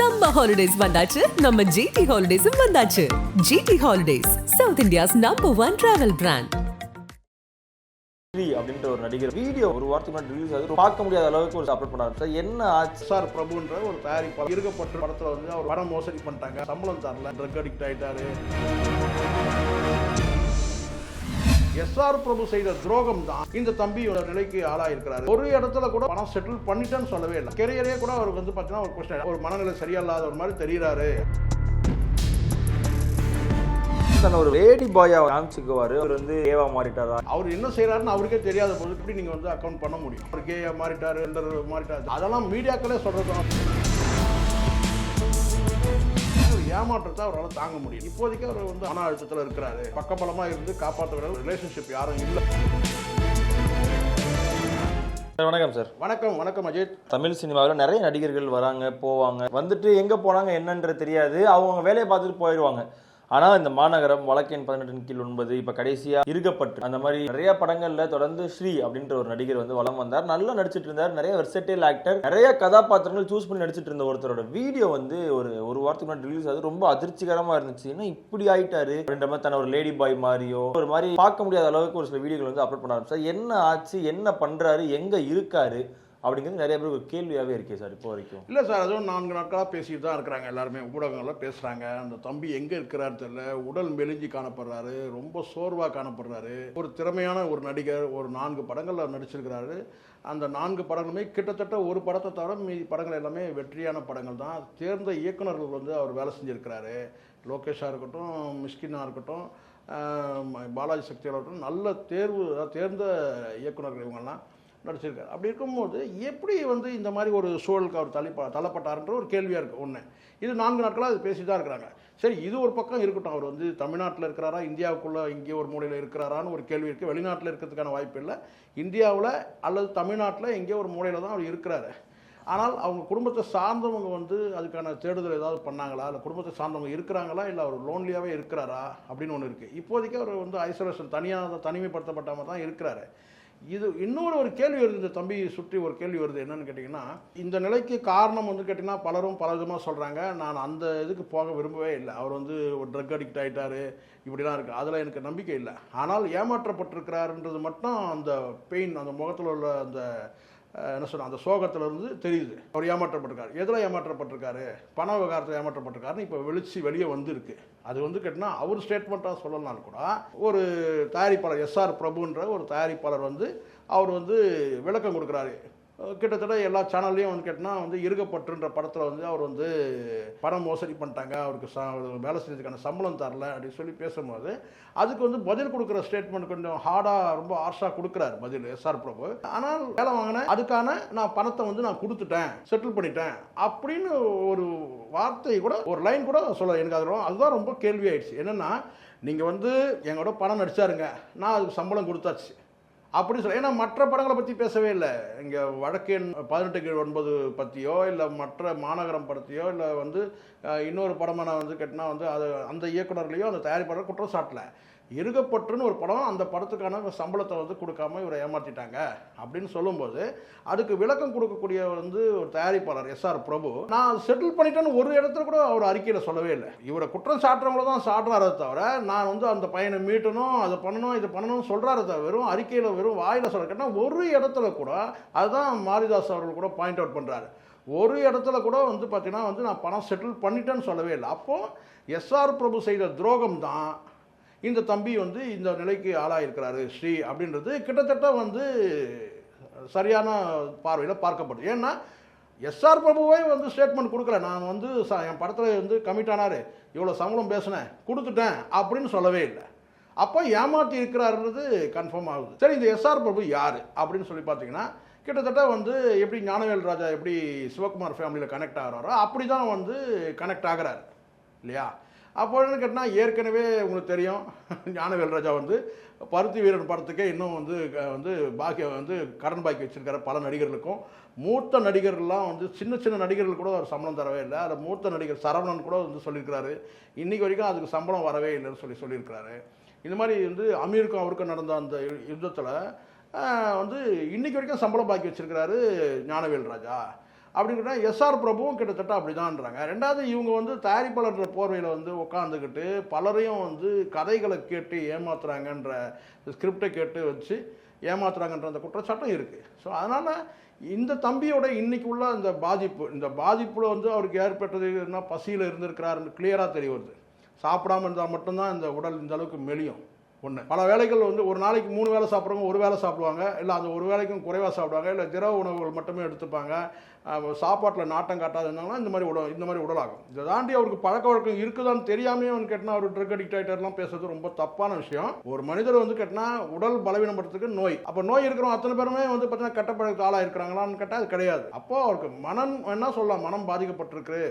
Summer holidays வந்தாச்சு. நம்ம GT ஹாலிடேஸும் வந்தாச்சு. GT Holidays South India's number one travel brand அப்படின்ற ஒரு நடிகர் வீடியோ ஒரு வாரத்துக்கு முன்னாடி ரிலீஸ் ஆகுது. பார்க்க முடியாத அளவுக்கு ஒரு அப்லோட் பண்ண ஆரம்பிச்சா என்ன ஆச்சு? எஸ்ஆர் பிரபுன்ற ஒரு தயாரிப்பாளர் இருக்கப்பட்ட படத்துல வந்து அவர் படம் மோசடி பண்ணிட்டாங்க. சம்பளம் தரல ட்ரக் அடிக்ட் ஆயிட்டாரு. எஸ்ஆர் பிரபு செய்த துரோகம் தான். இந்த தம்பி ஒரு நிலைக்கு ஆளாயிருக்கிறாரு. ஒரு இடத்துல கூட பணம் செட்டில் பண்ணிட்டேன்னு சொல்லவே இல்லை. கெரியரே கூட அவருக்கு வந்து பார்த்தீங்கன்னா ஒரு கொஸ்டின் ஒரு மனநிலை சரியில்லாத ஒரு மாதிரி தெரியுறாரு. தன்னை ஒரு லேடி பாயா காமிச்சுக்குவாரு. அவர் வந்து ஏவா மாறிட்டாரா? அவர் என்ன செய்யறாருன்னு அவருக்கே தெரியாத போது எப்படி நீங்க வந்து அக்கௌண்ட் பண்ண முடியும்? அவர் கேயா மாறிட்டாரு மாறிட்டாரு. அதெல்லாம் மீடியாக்களே சொல்றது ஏமாற்றத்தை அவரால் தாங்க முடியும் இப்போதைக்கு அவர் வந்து மன அழுத்தத்தில் இருக்கிறாரு. பக்கபலமா இருந்து காப்பாற்ற ரிலேஷன்ஷிப் யாரும் இல்லை. சார் வணக்கம் சார். வணக்கம் வணக்கம் அஜித். தமிழ் சினிமாவில் நிறைய நடிகர்கள் வராங்க போவாங்க. வந்துட்டு எங்க போனாங்க என்னன்றது தெரியாது. அவங்க வேலையை பார்த்துட்டு போயிடுவாங்க ஆனால் இந்த மாநகரம் வழக்கெண் பதினெட்டின் கீழ் ஒன்பது இப்போ கடைசியாக இருக்கப்பட்டு அந்த மாதிரி நிறைய படங்களில் தொடர்ந்து ஸ்ரீ அப்படின்ற ஒரு நடிகர் வந்து வலம் வந்தார். நல்லா நடிச்சிட்டு இருந்தார். நிறைய வெர்சடைல் ஆக்டர் நிறைய கதாபாத்திரங்கள் சூஸ் பண்ணி நடிச்சிட்டு இருந்த ஒருத்தரோட வீடியோ வந்து ஒரு ஒரு வாரத்துக்கு முன்னாடி ரிலீஸ் ஆகுது. ரொம்ப அதிர்ச்சிகரமாக இருந்துச்சு. ஏன்னா இப்படி ஆயிட்டாரு? அப்படின்ற மாதிரி தன்னை ஒரு லேடி பாய் மாதிரியோ ஒரு மாதிரி பார்க்க முடியாத அளவுக்கு ஒரு சில வீடியோகள் வந்து அப்லோட் பண்ண ஆரம்பிச்சார். என்ன ஆச்சு? என்ன பண்ணுறாரு எங்கே இருக்காரு? அப்படிங்கிறது நிறைய பேருக்கு ஒரு கேள்வியாகவே இருக்கே சார் இப்போ வரைக்கும். இல்லை சார் அதுவும் நான்கு நாட்களாக பேசிட்டு தான் இருக்கிறாங்க எல்லாருமே. ஊடகங்களில் பேசுகிறாங்க அந்த தம்பி எங்கே இருக்கிறாரு தெரியல. உடல் மெலிஞ்சி காணப்படுறாரு. ரொம்ப சோர்வாக காணப்படுறாரு. ஒரு திறமையான ஒரு நடிகர் ஒரு நான்கு படங்களில் நடிச்சிருக்கிறாரு. அந்த நான்கு படங்களுமே கிட்டத்தட்ட ஒரு படத்தை தவிர மீதி படங்கள் எல்லாமே வெற்றியான படங்கள் தான். தேர்ந்த இயக்குனர்கள் வந்து அவர் வேலை செஞ்சுருக்கிறாரு. லோகேஷாக இருக்கட்டும் மிஸ்கின்னாக இருக்கட்டும் பாலாஜி சக்தியாக இருக்கட்டும் நல்ல தேர்வு தேர்ந்த இயக்குனர்கள் இவங்கெல்லாம். நடிச்சிருக்கார். அப்படி இருக்கும்போது எப்படி வந்து இந்த மாதிரி ஒரு சூழலுக்கு அவர் தலைப்பா தள்ளப்பட்டார்ன்ற ஒரு கேள்வியாக இருக்குது ஒன்று இது நான்கு நாட்களாக அது பேசி தான் இருக்கிறாங்க. சரி இது ஒரு பக்கம் இருக்கட்டும். அவர் வந்து தமிழ்நாட்டில் இருக்கிறாரா? இந்தியாவுக்குள்ளே இங்கே ஒரு மூலையில் இருக்கிறாரான்னு ஒரு கேள்வி இருக்குது வெளிநாட்டில் இருக்கிறதுக்கான வாய்ப்பு இல்லை. இந்தியாவில் அல்லது தமிழ்நாட்டில் எங்கேயோ ஒரு மூலையில் தான் அவர் இருக்கிறாரு. ஆனால் அவங்க குடும்பத்தை சார்ந்தவங்க வந்து அதுக்கான தேடுதல் ஏதாவது பண்ணாங்களா? இல்லை குடும்பத்தை சார்ந்தவங்க இருக்கிறாங்களா? இல்லை அவர் லோன்லியாகவே இருக்கிறாரா? அப்படின்னு ஒன்று இருக்குது இப்போதைக்கு அவர் வந்து ஐசோலேஷன் தனியாக தனிமைப்படுத்தப்பட்டாமல் தான் இருக்கிறாரு. இது இன்னொரு ஒரு கேள்வி வருது இந்த தம்பி சுற்றி ஒரு கேள்வி வருது என்னன்னு கேட்டிங்கன்னா இந்த நிலைக்கு காரணம் வந்து கேட்டிங்கன்னா பலரும் பல விதமாக சொல்கிறாங்க நான் அந்த இதுக்கு போக விரும்பவே இல்லை. அவர் வந்து ஒரு ட்ரக் அடிக்ட் ஆகிட்டாரு இப்படிலாம் இருக்குது அதில் எனக்கு நம்பிக்கை இல்லை. ஆனால் ஏமாற்றப்பட்டிருக்கிறாருன்றது மட்டும் அந்த பெயின் அந்த முகத்தில் உள்ள அந்த என்ன சொல்ற அந்த சோகத்திலிருந்து தெரியுது. அவர் ஏமாற்றப்பட்டிருக்காரு. எதில் ஏமாற்றப்பட்டிருக்காரு? பண விவகாரத்தில் ஏமாற்றப்பட்டிருக்காருன்னு இப்போ வெளிச்சு வெளியே வந்திருக்கு. அது வந்து கேட்டினா அவர் ஸ்டேட்மெண்ட்டாக சொல்லலாம் கூட ஒரு தயாரிப்பாளர் எஸ்ஆர் பிரபுன்ற ஒரு தயாரிப்பாளர் வந்து அவர் வந்து விளக்கம் கொடுக்குறாரு. கிட்டத்தட்ட எல்லா சேனல்லையும் வந்து கேட்டால் வந்து இருக்கப்பட்டுன்ற படத்தில் வந்து அவர் வந்து பணம் மோசடி பண்ணிட்டாங்க. அவருக்கு ச வேலை செஞ்சதுக்கான சம்பளம் தரல அப்படின்னு சொல்லி பேசும்போது அதுக்கு வந்து பதில் கொடுக்குற ஸ்டேட்மெண்ட் கொஞ்சம் ஹார்டாக ரொம்ப ஹார்ஷாக கொடுக்குறாரு பதில் எஸ்ஆர் பிரபு. ஆனால் வேலை வாங்கினேன். அதுக்கான நான் பணத்தை வந்து நான் கொடுத்துட்டேன். செட்டில் பண்ணிட்டேன். அப்படின்னு ஒரு வார்த்தை கூட ஒரு லைன் கூட சொல்ல எனக்கு அது அதுதான் ரொம்ப கேள்வி ஆயிடுச்சு என்னென்னா நீங்கள் வந்து எங்களோட பணம் நடிச்சாருங்க. நான் அதுக்கு சம்பளம் கொடுத்தாச்சு. அப்படி சொல்ல ஏன்னா மற்ற படங்களை பற்றி பேசவே இல்லை. இங்கே வழக்கு பதினெட்டு கீழ் ஒன்பது பற்றியோ இல்லை மற்ற மாநகரம் படத்தையோ இல்லை வந்து இன்னொரு படமான வந்து கேட்டினா வந்து அது அந்த இயக்குநர்களையோ அந்த தயாரிப்பாளர் குற்றம் சாட்டலை. இருகப்பற்றுன்னு ஒரு படம் அந்த படத்துக்கான சம்பளத்தை வந்து கொடுக்காம இவரை ஏமாற்றிட்டாங்க அப்படின்னு சொல்லும்போது அதுக்கு விளக்கம் கொடுக்கக்கூடிய வந்து ஒரு தயாரிப்பாளர் எஸ்ஆர் பிரபு நான் செட்டில் பண்ணிட்டேன்னு ஒரு இடத்துல கூட அவர் அறிக்கையில் சொல்லவே இல்லை. இவரை குற்றம் சாட்டுறவங்கள தான் சாட்டுறாரே தவிர நான் வந்து அந்த பையனை மீட்டணும் அதை பண்ணணும் இதை பண்ணணும்னு சொல்கிறாரு தவிர வெறும் அறிக்கையில் வெறும் வாயில் சொல்ல கேட்டால் ஒரு இடத்துல கூட அதுதான் மாரிதாஸ் அவர்கள் கூட பாயிண்ட் அவுட் பண்ணுறாரு ஒரு இடத்துல கூட வந்து பார்த்தீங்கன்னா வந்து நான் பணம் செட்டில் பண்ணிட்டேன்னு சொல்லவே இல்லை. அப்போது எஸ்ஆர் பிரபு செய்த துரோகம் தான் இந்த தம்பி வந்து இந்த நிலைக்கு ஆளாயிருக்கிறாரு ஸ்ரீ அப்படின்றது கிட்டத்தட்ட வந்து சரியான பார்வையில் பார்க்கப்படுது. ஏன்னா எஸ்ஆர் பிரபுவே வந்து ஸ்டேட்மெண்ட் கொடுக்கல. நான் வந்து ச- என் படத்தில் வந்து கமிட் ஆனார். இவ்வளோ சம்பளம் பேசினேன் கொடுத்துட்டேன் அப்படின்னு சொல்லவே இல்லை. அப்போ ஏமாற்றி இருக்கிறாருன்றது கன்ஃபார்ம் ஆகுது. சரி இந்த எஸ்ஆர் பிரபு யார் அப்படின்னு சொல்லி பார்த்தீங்கன்னா கிட்டத்தட்ட வந்து எப்படி ஞானவேல் ராஜா எப்படி சிவகுமார் ஃபேமிலியில் கனெக்ட் ஆகிறாரோ அப்படி தான் வந்து கனெக்ட் ஆகிறாரு. இல்லையா? அப்போ கேட்டால் ஏற்கனவே உங்களுக்கு தெரியும் ஞானவேல் ராஜா வந்து பருத்தி வீரன் படத்துக்கே இன்னும் வந்து க- வந்து பாக்கி வந்து கடன் பாக்கி வச்சுருக்கிற பல நடிகர்களுக்கும். மூத்த நடிகர்கள்லாம் வந்து சின்ன சின்ன நடிகர்கள் கூட அவர் சம்பளம் தரவே இல்லை. அதில் மூத்த நடிகர் சரவணன் கூட வந்து சொல்லியிருக்கிறாரு. இன்னைக்கு வரைக்கும் அதுக்கு சம்பளம் வரவே இல்லைன்னு சொல்லி சொல்லியிருக்கிறாரு. இந்த மாதிரி வந்து அமீருக்கும் அவருக்கும் நடந்த அந்த யுத்தத்தில் வந்து இன்றைக்கி வரைக்கும் சம்பளம் பாக்கி வச்சுருக்கிறாரு ஞானவேல் ராஜா. அப்படின்னா எஸ்ஆர் பிரபுவும் கிட்டத்தட்ட அப்படிதான்றாங்க. ரெண்டாவது இவங்க வந்து தயாரிப்பாளர் போர்வையில் வந்து உட்காந்துக்கிட்டு பலரையும் வந்து கதைகளை கேட்டு ஏமாத்துறாங்கன்ற ஸ்கிரிப்டை கேட்டு வச்சு ஏமாத்துறாங்கன்ற அந்த குற்றச்சாட்டும் இருக்குது ஸோ அதனால் இந்த தம்பியோட இன்னைக்கு உள்ள இந்த பாதிப்பு இந்த பாதிப்பில் வந்து அவருக்கு ஏற்பட்டது என்ன பசியில் இருந்திருக்கிறாருன்னு கிளியராக தெரிய வருது. சாப்பிடாம இருந்தால் மட்டும்தான் இந்த உடல் இந்த அளவுக்கு மெலியும். ஒன்று பல வேலைகள் வந்து ஒரு நாளைக்கு மூணு வேளை சாப்பிட்றவங்க ஒரு வேளை சாப்பிடுவாங்க. இல்லை அந்த ஒரு வேலைக்கும் குறைவாக சாப்பிடுவாங்க. இல்லை திரவ உணவுகள் மட்டுமே எடுத்துப்பாங்க. சாப்பாட்டில் நாட்டம் காட்டாது இருந்தாங்கன்னா இந்த மாதிரி உடல் இந்த மாதிரி உடலாகும் இதை தாண்டி அவருக்கு பழக்க வழக்கம் இருக்குதான்னு தெரியாமையே வந்து கேட்டால் அவர் ட்ரக் அடிக்ட் ஆகிட்டார்லாம் பேசுறது ரொம்ப தப்பான விஷயம். ஒரு மனிதர் வந்து கேட்டினா உடல் பலவீனப்படுறதுக்கு நோய். அப்போ நோய் இருக்கிறவங்க அத்தனை பேருமே வந்து பார்த்தீங்கன்னா கட்டப்பழக்க ஆளாக இருக்கிறாங்களான்னு கேட்டால் அது கிடையாது. அப்போது அவருக்கு மனம் என்ன சொல்லலாம்? மனம் பாதிக்கப்பட்டிருக்கு.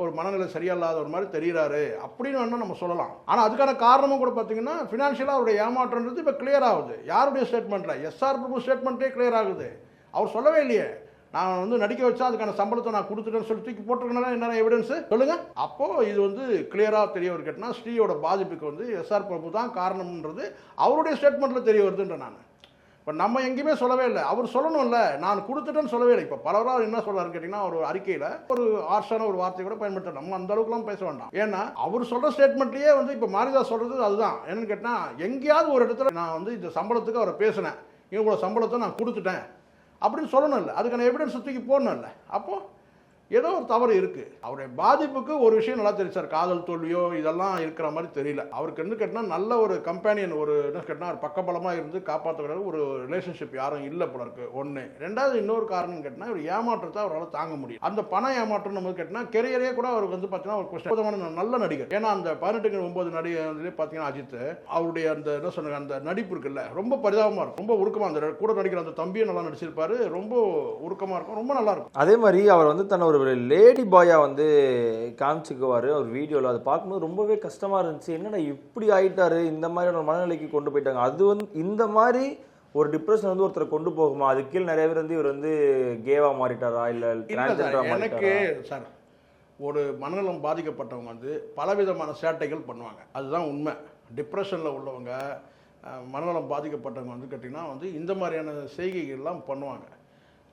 ஒரு மனநிலை சரியில்லாத ஒரு மாதிரி தெரிகிறாரு அப்படின்னு வேணால் நம்ம சொல்லலாம். ஆனால் அதுக்கான காரணமும் கூட பார்த்தீங்கன்னா ஃபினான்ஷியலாக அவருடைய ஏமாற்றன்றது இப்போ கிளியர் ஆகுது. யாருடைய ஸ்டேட்மெண்ட்டில் எஸ்ஆர் பிரபு ஸ்டேட்மெண்ட்டே கிளியர் ஆகுது. அவர் சொல்லவே இல்லையே. நான் வந்து நடிக்க வச்சா அதுக்கான சம்பளத்தை நான் கொடுத்துட்டேன்னு சொல்லி தூக்கி போட்டிருக்கேன்னா என்ன எவிடன்ஸு சொல்லுங்க. அப்போ இது வந்து கிளியராக தெரிய வருது கேட்டினா ஸ்ரீயோட பாதிப்புக்கு வந்து எஸ்ஆர் பிரபு தான் காரணம்ன்றது அவருடைய ஸ்டேட்மெண்ட்டில் தெரிய வருதுன்ற நான். இப்போ நம்ம எங்கேயுமே சொல்லவே இல்லை. அவர் சொல்லணும்ல. நான் கொடுத்துட்டேன்னு சொல்லவே இல்லை. இப்போ பலராக என்ன சொல்றாரு கேட்டிங்கன்னா ஒரு அறிக்கையில் ஒரு ஆர்ஷான ஒரு வார்த்தை கூட பயன்படுத்த நம்ம அந்த அளவுக்குலாம் பேச வேண்டாம். ஏன்னா அவர் சொல்கிற ஸ்டேட்மெண்ட்லேயே வந்து இப்போ மாரிதாஸ் சொல்கிறது அதுதான். என்னன்னு கேட்டால் எங்கேயாவது ஒரு இடத்துல நான் வந்து இந்த சம்பளத்துக்கு அவரை பேசினேன். இவங்களோட சம்பளத்தை நான் கொடுத்துட்டேன். அப்படின்னு சொல்லணும் இல்லை. அதுக்கான எவிடன்ஸ் தூக்கி போடணும் இல்லை. அப்போது ஏதோ ஒரு தவறு இருக்கு. அவருடைய பாதிப்புக்கு ஒரு விஷயம் நல்லா தெரியும் சார். காதல் தோல்வியோ இதெல்லாம் இருக்கிற மாதிரி தெரியல. அவருக்கு என்ன கேட்டால் நல்ல ஒரு கம்பேனியன் ஒரு என்ன கேட்டால் பக்கபலமாக இருந்து காப்பாற்றக்கூடிய ஒரு ரிலேஷன்ஷிப் யாரும் இல்லை போல இருக்கு. ஒன்று ரெண்டாவது இன்னொரு காரணம் கேட்டால் ஒரு ஏமாற்றத்தை அவரால் தாங்க முடியும் அந்த பண ஏமாற்றம் நம்ம கேட்டால் கெரியரே கூட அவருக்கு வந்து பார்த்தீங்கன்னா ஒரு நல்ல நடிகர். ஏன்னா அந்த பதினெட்டுக்கு ஒன்பது நடிகர்லேயே பார்த்தீங்கன்னா அஜித் அவருடைய அந்த என்ன சொன்னாங்க அந்த நடிப்பு இருக்குல்ல ரொம்ப பரிதாபமாக இருக்கும். ரொம்ப உருக்கமாக அந்த கூட நடிக்கிற அந்த தம்பியும் நல்லா நடிச்சிருப்பாரு. ரொம்ப உருக்கமாக இருக்கும். ரொம்ப நல்லா இருக்கும். அதே மாதிரி அவர் வந்து தன்னை ஒரு லேடி பாயா வந்து காமிச்சுக்குவார் ஒரு வீடியோவில் அதை பார்க்கும்போது ரொம்பவே கஷ்டமா இருந்துச்சு. என்னடா இப்படி ஆயிட்டாரு? இந்த மாதிரி ஒரு மனநிலைக்கு கொண்டு போயிட்டாங்க. அது வந்து இந்த மாதிரி ஒரு டிப்ரெஷன் வந்து ஒருத்தரை கொண்டு போகுமா? அது கீழ் நிறைய பேர் வந்து இவர் வந்து கேவா மாறிட்டாரா? இல்ல எனக்கு சார் ஒரு மனநலம் பாதிக்கப்பட்டவங்க வந்து பலவிதமான சேட்டைகள் பண்ணுவாங்க. அதுதான் உண்மை. டிப்ரெஷனில் உள்ளவங்க மனநலம் பாதிக்கப்பட்டவங்க வந்து கேட்டிங்கன்னா வந்து இந்த மாதிரியான செய்கைகள்லாம் பண்ணுவாங்க.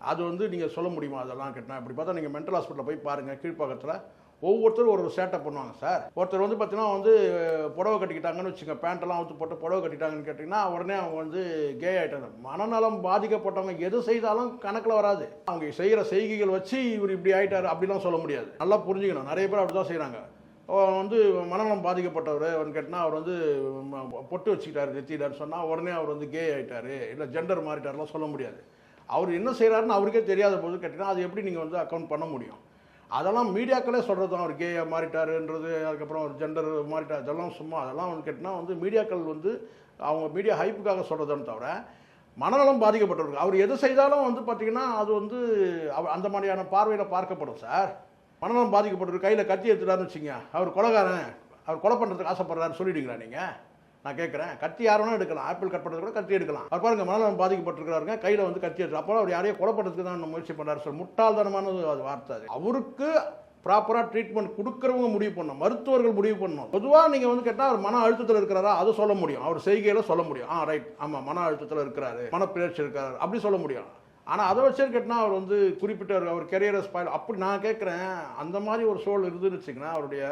அது வந்து நீங்கள் சொல்ல முடியுமா அதெல்லாம் கேட்டால் இப்படி பார்த்தா நீங்கள் மென்டல் ஹாஸ்பிட்டலில் போய் பாருங்கள் கீழ்ப்பாக்கத்தில். ஒவ்வொருத்தரும் ஒரு ஒரு சேட்டை பண்ணுவாங்க சார். ஒருத்தர் வந்து பார்த்தீங்கன்னா வந்து புடவை கட்டிக்கிட்டாங்கன்னு வச்சுங்க பேண்ட்டெல்லாம் ஊற்று போட்டு புடவை கட்டிட்டாங்கன்னு கேட்டிங்கன்னா உடனே அவங்க வந்து கே ஆகிட்டாங்க மனநலம் பாதிக்கப்பட்டவங்க எது செய்தாலும் கணக்கில் வராது. அவங்க செய்கிற செய்கைகள் வச்சு இவர் இப்படி ஆகிட்டார் அப்படிலாம் சொல்ல முடியாது. நல்லா புரிஞ்சுக்கணும். நிறைய பேர் அப்படி தான் செய்கிறாங்க வந்து மனநலம் பாதிக்கப்பட்டவர் கேட்டால் அவர் வந்து ம- பொட்டு வச்சுக்கிட்டார் நெத்திட்டார் சொன்னால் உடனே அவர் வந்து கே ஆகிட்டார் இல்லை ஜெண்டர் மாறிட்டாருலாம் சொல்ல முடியாது. அவர் என்ன செய்கிறாருன்னு அவருக்கே தெரியாத போது கேட்டிங்கன்னா அது எப்படி நீங்கள் வந்து அக்கௌண்ட் பண்ண முடியும்? அதெல்லாம் மீடியாக்களே சொல்கிறது தான். அவர் கே மாறிட்டாருன்றது அதுக்கப்புறம் அவர் ஜெண்டர் மாறிட்டார் அதெல்லாம் சும்மா அதெல்லாம் வந்து கேட்டினா வந்து மீடியாக்கள் வந்து அவங்க மீடியா ஹைப்புக்காக சொல்கிறதுன்னு தவிர மனநலம் பாதிக்கப்பட்டிருக்கு அவர் எது செய்தாலும் வந்து பார்த்தீங்கன்னா அது வந்து அந்த மாதிரியான பார்வையில் பார்க்கப்படும் சார். மனநலம் பாதிக்கப்பட்டிருக்கு கையில் கத்தி எடுத்துட்டாருன்னு வச்சுங்க அவர் கொலகாரன். அவர் கொலை பண்ணுறதுக்கு ஆசைப்படுறாருன்னு சொல்லிடுங்களா நீங்கள் நான் கேட்குறேன் கத்தி யார் வேணாலும் எடுக்கலாம். ஆப்பிள் கட் பண்ணுறது கூட கத்தி எடுக்கலாம். அவர் பாருங்க மனநலம் பாதிக்கப்பட்டிருக்கிறாருங்க. கையில் வந்து கத்தி எடுத்து அப்போ அவர் யாரையே கொலைப்படுறதுக்கு தான் முயற்சி பண்ணுறாரு சார். முட்டாள்தனமான அது வார்த்தை அது. அவருக்கு ப்ராப்பராக ட்ரீட்மெண்ட் கொடுக்குறவங்க முடிவு பண்ணணும். மருத்துவர்கள் முடிவு பண்ணணும். பொதுவாக நீங்கள் வந்து கேட்டால் அவர் மன அழுத்தத்தில் இருக்கிறாரா? அதை சொல்ல முடியும். அவர் செய்கையில் சொல்ல முடியும். ஆ ரைட் ஆமாம் மன அழுத்தத்தில் இருக்கிறாரு. மனப்பிழற்சி இருக்கிறாரு. அப்படி சொல்ல முடியும். ஆனால் அதை வச்சு கேட்டால் அவர் வந்து குறிப்பிட்ட அவர் கெரியரை ஸ்பாயில் அப்படி நான் கேட்குறேன் அந்த மாதிரி ஒரு சூழல் இருந்துச்சுங்கன்னா அவருடைய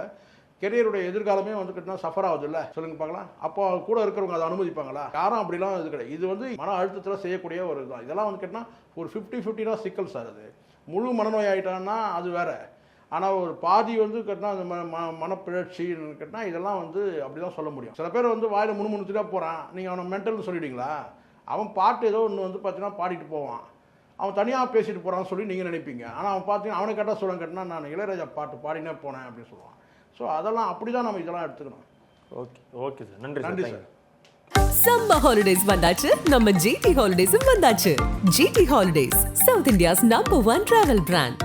கெரியருடைய எதிர்காலமே வந்து சஃபர் ஆகுது இல்லை சொல்லுங்க பார்க்கலாம். அப்போ கூட இருக்கிறவங்க அதை அனுமதிப்பாங்களா? யாரும் அப்படிலாம் இது கிடையாது. இது வந்து மன அழுத்தத்தில் செய்யக்கூடிய ஒரு இதுதான். இதெல்லாம் வந்து கேட்டால் ஒரு ஃபிஃப்டி ஃபிஃப்டினா சிக்கல் சார் அது. முழு மனநோய் ஆயிட்டான்னா அது வேற. ஆனால் ஒரு பாதி வந்து கேட்டால் அந்த ம ம மனப்பிழற்சின்னு கேட்டால் இதெல்லாம் வந்து அப்படி தான் சொல்ல முடியும். சில பேர் வந்து வாயில் முணுமுணுத்துட்டா போகிறான் நீங்கள் அவனை மென்டல்னு சொல்லிடுங்களா அவன் பாட்டு ஏதோ ஒன்று வந்து பார்த்தீங்கன்னா பாடிட்டு போவான். அவன் தனியாக பேசிட்டு போகிறான்னு சொல்லி நீங்கள் நினைப்பீங்க. ஆனால் அவன் பார்த்தீங்கன்னா அவனை கேட்டால் சொல்ல கேட்டால் நான் இளையராஜா பாட்டு பாடினே போனேன் அப்படின்னு சொல்லுவான். ஸோ அதெல்லாம் அப்படி தான் நம்ம இதெல்லாம் எடுத்துக்கணும். ஓகே ஓகே சார் நன்றி நன்றி சார் சம்மர் ஹாலிடேஸ் வந்தாச்சு. நம்ம ஜிடி ஹாலிடேஸும் வந்தாச்சு. GT Holidays South India's number one travel brand